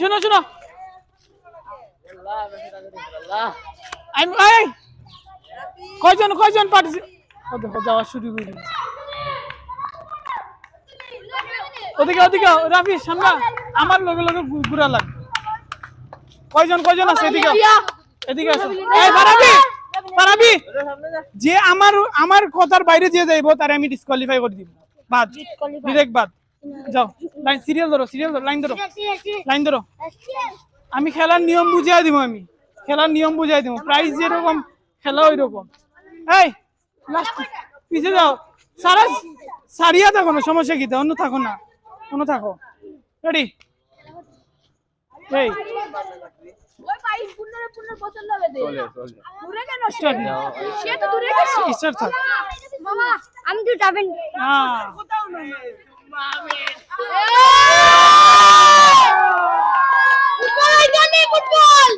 শোনো শোনো। আমি এই কয়জন কয়জন পার্টিসি ও দেখো যাওয়া শুরু করে দিয়েছে। ওদিকে ওদিকে রাফি সামনা। আমার লগে লগে ঘুরা লাগ। কয়জন কয়জন আছে? এদিকে এদিকে আসো। এই পারাবি পারাবি যে আমার আমার কথার বাইরে যে যাইবো তারে আমি ডিসকোয়ালিফাই করে দিব। বাদ। ডিরেক্ট বাদ। যাও। লাইন সিরিয়াল ধরো সিরিয়াল ধরো লাইন ধরো। লাইন ধরো। আমি খেলার নিয়ম বুঝিয়ে দিব আমি। খেলার নিয়ম বুঝিয়ে দিব। প্রাইস যেরকম খেলা ওই রকম এই লাস্ট পিছে যাও। সারা সারিয়া থাকো না সমস্যা কি? অন্য থাকো না। অন্য থাকো। রেডি এই। ওই ভাই পুনরে পুনরে ফুটবল